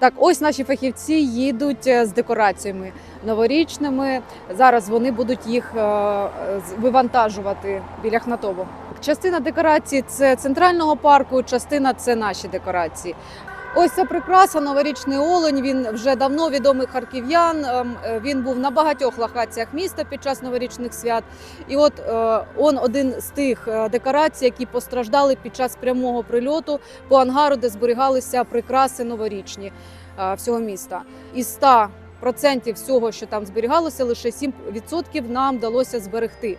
Так, ось наші фахівці їдуть е, з декораціями новорічними. Зараз вони будуть їх е, вивантажувати біля Хнатово. Частина декорацій це центрального парку, частина це наші декорації. Ось ця прикраса, новорічний олень. Він вже давно відомий харків'ян. Ем, е, Він був на багатьох локаціях міста під час новорічних свят. І от е, он один з тих е, декорацій, які постраждали під час прямого прильоту по ангару, де зберігалися прикраси новорічні всього міста. Із 100 Процентів всього, що там зберігалося, лише 7% нам вдалося зберегти.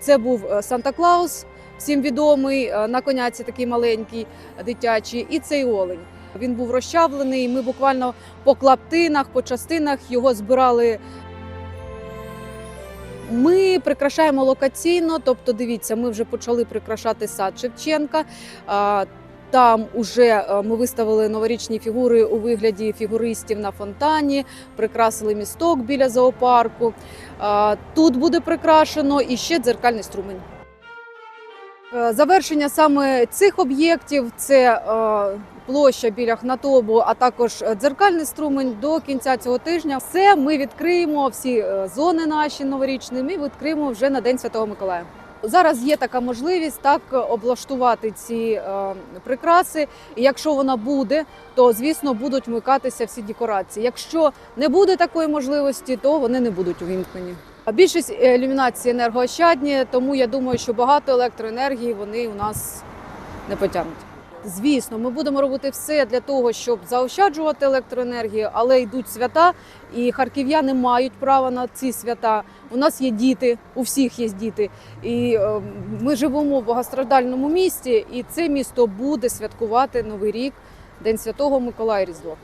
Це був Санта Клаус, всім відомий на коняці такий маленький дитячий, і цей олень. Він був розчавлений. Ми буквально по клаптинах, по частинах його збирали. Ми прикрашаємо локаційно, тобто, дивіться, ми вже почали прикрашати сад Шевченка. Там уже е, ми виставили новорічні фігури у вигляді фігуристів на фонтані, прикрасили місток біля зоопарку. Тут буде прикрашено і ще дзеркальний струмень. Е, Завершення саме цих об'єктів це е, площа біля Хнатобу, а також е, дзеркальний струмень до кінця цього тижня. Все ми відкриємо всі зони наші новорічні. Ми відкриємо вже на День Святого Миколая. Зараз є така можливість так облаштувати ці прикраси. І якщо вона буде, то звісно будуть вмикатися всі декорації. Якщо не буде такої можливості, то вони не будуть увімкнені. Більшість е, ілюмінації енергоощадні, тому я думаю, що багато електроенергії вони у нас не потягнуть. Звісно, ми будемо робити все для того, щоб заощаджувати електроенергію, але йдуть свята, і харків'яни мають право на ці свята. У нас є діти, у всіх є діти, і е, ми живемо в багатостраждальному місті, і це місто буде святкувати Новий рік, День Святого Миколая Різдво.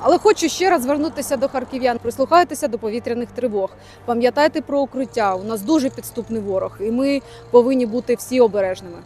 Але хочу ще раз звернутися до харків'ян. Прислухайтеся до повітряних тривог. Пам'ятайте про укриття. У нас дуже підступний ворог, і ми повинні бути всі обережними.